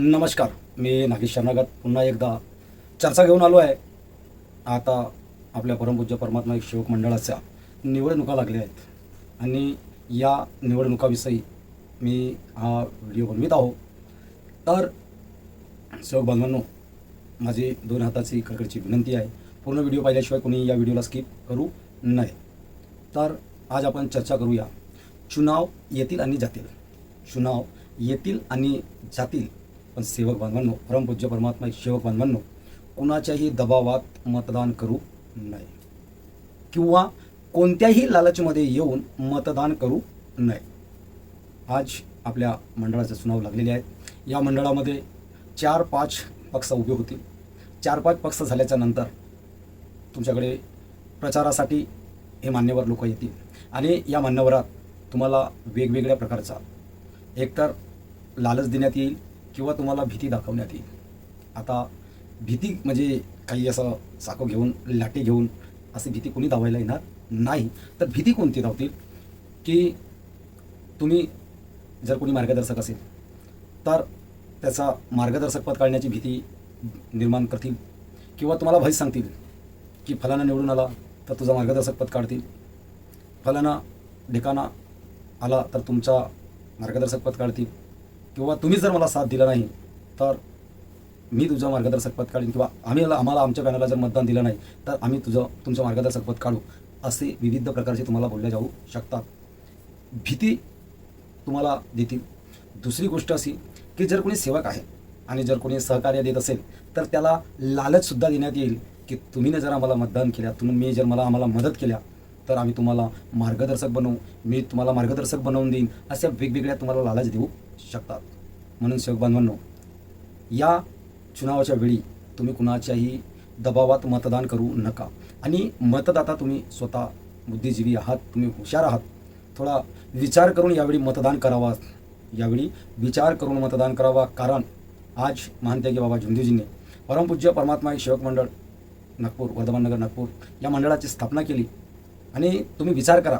नमस्कार मी नागेश शरणागत. पुन्हा एकदा चर्चा घेऊन आलो आहे. आता आपल्या परमपूज्य परमात्मा एक सेवक मंडळाच्या निवडणुका लागल्या आहेत. आणि या निवडणुकाविषयी मी हा व्हिडिओ बनवित आहो. तर सेवक बांधवांनो माझी दोन हाताची कडकडची विनंती आहे. पूर्ण व्हिडिओ पाहिल्याशिवाय कोणी या व्हिडिओला स्किप करू नये. तर आज आपण चर्चा करूया. चुनाव येतील आणि जातील. चुनाव येतील आणि जातील. पण सेवक बांधवांनो परमपूज्य परमात्मा एक सेवक बांधवांनो कुणाच्याही दबावात मतदान करू नये. किंवा कोणत्याही लालचमध्ये येऊन मतदान करू नये. आज आपल्या मंडळाचे चुनाव लागलेले आहेत. या मंडळामध्ये चार पाच पक्ष उभे होतील. चार पाच पक्ष झाल्याच्यानंतर तुमच्याकडे प्रचारासाठी हे मान्यवर लोक येतील. आणि या मान्यवरात तुम्हाला वेगवेगळ्या प्रकारचा एकतर लालच देण्यात येईल किंवा तुम्हाला भीती दाखवण्यात येईल. आता भीती म्हणजे काही असं चाकू घेऊन लाटे घेऊन अशी भीती कोणी धावायला येणार नाही. तर भीती कोणती धावतील की तुम्ही जर कोणी मार्गदर्शक असेल तर त्याचा मार्गदर्शक पद काढण्याची भीती निर्माण करतील. किंवा तुम्हाला भय सांगतील की फलाना निवडून आला तर तुझा मार्गदर्शक पद काढतील. फलाना ढिकाणा आला तर तुमचा मार्गदर्शक पद काढतील. किंवा तुम्ही जर मला साथ दिला नाही तर मी तुझं मार्गदर्शक पद काढीन किंवा आम्ही आम्हाला आमच्या पॅनलला जर मतदान दिलं नाही तर आम्ही तुझं तुमचं मार्गदर्शक पद काढू असे विविध प्रकारचे तुम्हाला बोलले जाऊ शकतात. भीती तुम्हाला देतील. दुसरी गोष्ट अशी की जर कोणी सेवक आहे आणि जर कोणी सहकार्य देत असेल तर त्याला लालचसुद्धा देण्यात येईल की तुम्ही जर आम्हाला मतदान केल्या तुम्ही मी जर मला आम्हाला मदत केल्या तर आम्ही तुम्हाला मार्गदर्शक बनवू. मी तुम्हाला मार्गदर्शक बनवून देईन. अशा वेगवेगळ्या तुम्हाला लालच देऊ शकतात. म्हणून सेवक बांधवांनो या चुनावाच्या वेळी तुम्ही कुणाच्याही दबावात मतदान करू नका. आणि मतदाता तुम्ही स्वतः बुद्धिजीवी आहात तुम्ही हुशार आहात. थोडा विचार करून यावेळी मतदान करावा. यावेळी विचार करून मतदान करावा. कारण आज महानत्यागी बाबा झुंदूजींनी परमपूज्य परमात्मा एक सेवक मंडळ नागपूर वर्धमान नगर नागपूर या मंडळाची स्थापना केली. आणि तुम्ही विचार करा.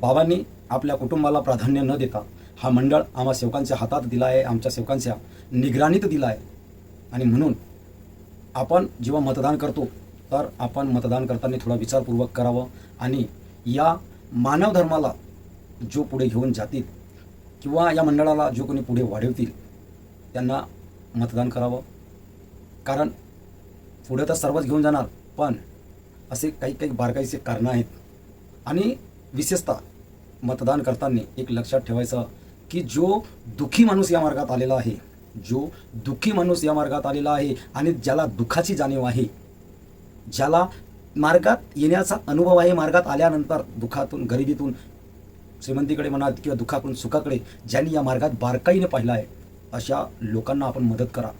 बाबांनी आपल्या कुटुंबाला प्राधान्य न देता हा मंडळ आम्हा सेवकांच्या हातात दिला आहे आमच्या सेवकांच्या निगराणीत दिला आहे. आणि म्हणून आपण जेव्हा मतदान करतो तर आपण मतदान करताना थोडा विचारपूर्वक करावं आणि या मानव धर्माला जो पुढे घेऊन जातील किंवा या मंडळाला जो कोणी पुढे वाढवतील त्यांना मतदान करावं. कारण पुढे तर सर्वच घेऊन जाणार पण असे काही काही बारकाईचे कारणं आहेत. आणि विशेषतः मतदान करताना एक लक्षात ठेवायचं की जो दुःखी माणूस या मार्गात आलेला आहे जो दुःखी माणूस या मार्गात आलेला आहे आणि ज्याला दुःखाची जाणीव आहे ज्याला मार्गात येण्याचा अनुभव आहे मार्गात आल्यानंतर दुःखातून गरिबीतून श्रीमंतीकडे म्हणा किंवा दुःखातून सुखाकडे ज्यांनी या मार्गात बारकाईने पाहिला आहे अशा लोकांना आपण मदत करा.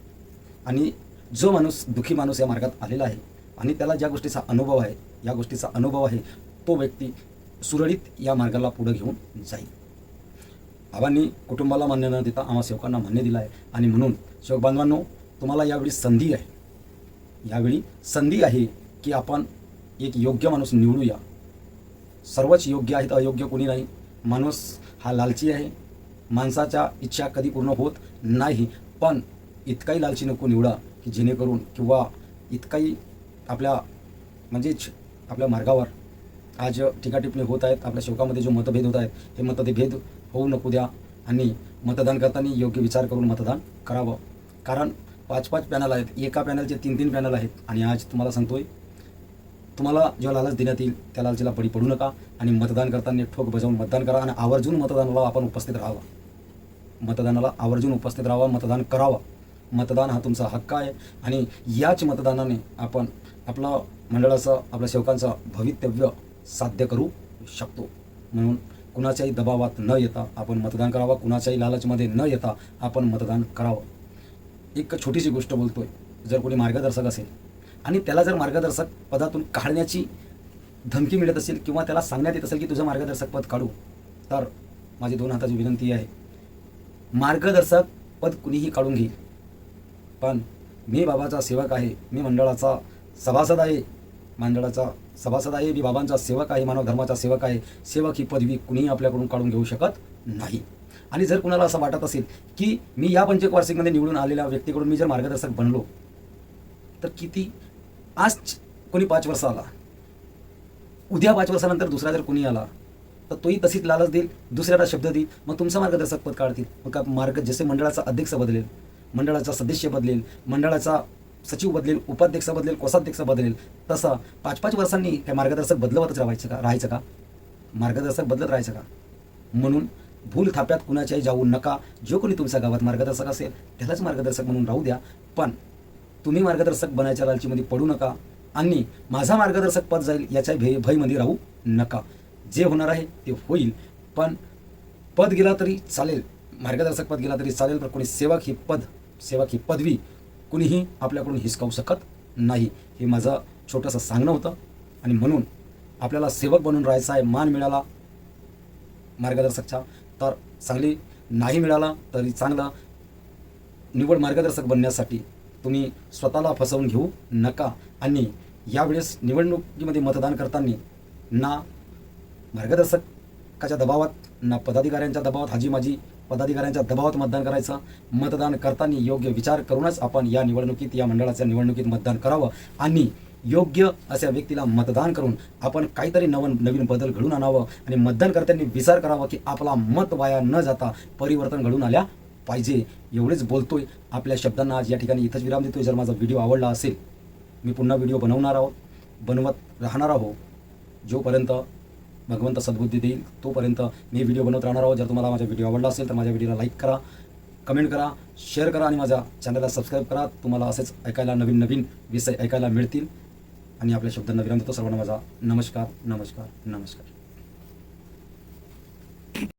आणि जो माणूस दुःखी माणूस या मार्गात आलेला आहे आणि त्याला ज्या गोष्टीचा अनुभव आहे या गोष्टीचा अनुभव आहे तो व्यक्ती सुरळीत या मार्गाला पुढे घेऊन जाईल. बाबांनी कुटुंबाला मान्य न देता आम्हा सेवकांना मान्य दिला आहे. आणि म्हणून सेवक बांधवांनो तुम्हाला यावेळी संधी आहे. यावेळी संधी आहे की आपण एक योग्य माणूस निवडूया. सर्वच योग्य आहेत अयोग्य कोणी नाही. माणूस हा लालची आहे. माणसाच्या इच्छा कधी पूर्ण होत नाही. पण इतकाही लालची नको निवडा की जेणेकरून किंवा इतकाही आपल्या म्हणजेच आपल्या मार्गावर आज टीकाटिपणी होत आहेत. आपल्या शोकामध्ये जो मतभेद होत आहेत हे मतभेद होऊ नको द्या आणि मतदान करताना योग्य विचार करून मतदान करावं. कारण पाच पाच पॅनल आहेत एका पॅनलचे तीन तीन पॅनल आहेत. आणि आज तुम्हाला सांगतोय तुम्हाला जेव्हा लालच देण्यात येईल त्या लालचीला बळी पडू नका आणि मतदान करताना ठोक बजावून मतदान करा आणि आवर्जून मतदानाला आपण उपस्थित राहावं. मतदानाला आवर्जून उपस्थित राहावं मतदान करावं. मतदान हा तुमचा हक्क आहे आणि याच मतदानाने आपण आपलं मंडळाचं आपल्या सेवकांचं भवितव्य साध्य करू शकतो. म्हणून कुणाच्याही दबावात न येता आपण मतदान करावं कुणाच्याही लालचमध्ये न येता आपण मतदान करावं. एक छोटीशी गोष्ट बोलतो आहे जर कोणी मार्गदर्शक असेल आणि त्याला जर मार्गदर्शक पदातून काढण्याची धमकी मिळत असेल किंवा त्याला सांगण्यात येत असेल की तुझं मार्गदर्शक पद काढू तर माझी दोन हाताची विनंती आहे मार्गदर्शक पद कुणीही काढून घेईल. पण मी बाबाचा सेवक आहे मी मंडळाचा सभासद आहे मंडळाचा सभासद आहे मी बाबांचा सेवक आहे मानव धर्माचा सेवक आहे. सेवक ही पदवी कुणीही आपल्याकडून काढून घेऊ शकत नाही. आणि जर कुणाला असं वाटत असेल की मी या पंचक वार्षिकमध्ये निवडून आलेल्या व्यक्तीकडून मी जर मार्गदर्शक बनलो तर किती आज कोणी पाच वर्ष आला. उद्या पाच वर्षानंतर दुसरा जर कोणी आला तर तोही तशीच लालच देईल दुसऱ्याला शब्द देईल मग तुमचं मार्गदर्शक पद काढतील. मग का मार्ग जसे मंडळाचा अध्यक्ष बदलेल मंडळाचा सदस्य बदलेल मंडळाचा सचिव बदलेल उपाध्यक्ष बदलेल कोषाध्यक्ष बदलेल तसं पाच पाच वर्षांनी काय मार्गदर्शक बदलवतच राहायचं का? राहायचं का? मार्गदर्शक बदलत राहायचं का? म्हणून भूल थाप्यात कुणाच्याही जाऊ नका. जो कोणी तुमच्या गावात मार्गदर्शक असेल त्यालाच मार्गदर्शक म्हणून राहू द्या. पण तुम्ही मार्गदर्शक बनायच्या लालचीमध्ये पडू नका आणि माझा मार्गदर्शक पद जाईल याच्या भय भयमध्ये राहू नका. जे होणार आहे ते होईल. पण पद गेला तरी चालेल. मार्गदर्शक पद गेला तरी चालेल पण कोणी सेवक ही पद सेवक ही पदवी कुणीही आपल्याकडून हिसकावू शकत नाही. हे माझं छोटंसं सांगणं होतं. आणि म्हणून आपल्याला सेवक बनून राहायचा आहे मान मिळाला मार्गदर्शकचा तर चांगली नाही मिळाला तरी चांगला निवड मार्गदर्शक बनण्यासाठी तुम्ही स्वतःला फसवून घेऊ नका. आणि यावेळेस निवडणुकीमध्ये मतदान करताना ना मार्गदर्शकाच्या दबावात ना पदाधिकाऱ्यांच्या दबावात हाजी माझी पदाधिकाऱ्यांच्या दबावात मतदान करायचं. मतदान करताना योग्य विचार करूनच आपण या निवडणुकीत या मंडळाच्या निवडणुकीत मतदान करावं आणि योग्य अशा व्यक्तीला मतदान करून आपण काहीतरी नवन नवीन बदल घडून आणावं आणि मतदान करताना विचार करावा की आपला मत वाया न जाता परिवर्तन घडून आल्या पाहिजे. एवढेच बोलतोय. आपल्या शब्दांना आज या ठिकाणी इथंच विराम देतोय. जर माझा व्हिडिओ आवडला असेल मी पुन्हा व्हिडिओ बनवणार आहोत बनवत राहणार आहो जोपर्यंत भगवंत सद्बुद्धी देईल. तोपर्यंत मी व्हिडिओ बनवत राहणार आहोत. जर तुम्हाला माझा व्हिडिओ आवडला असेल तर माझ्या व्हिडिओला लाईक करा कमेंट करा शेअर करा आणि माझ्या चॅनलला सबस्क्राईब करा. तुम्हाला असेच ऐकायला नवीन नवीन विषय ऐकायला मिळतील. आणि आपल्या शब्दांना विराम देतो सर्वांना माझा नमस्कार नमस्कार नमस्कार.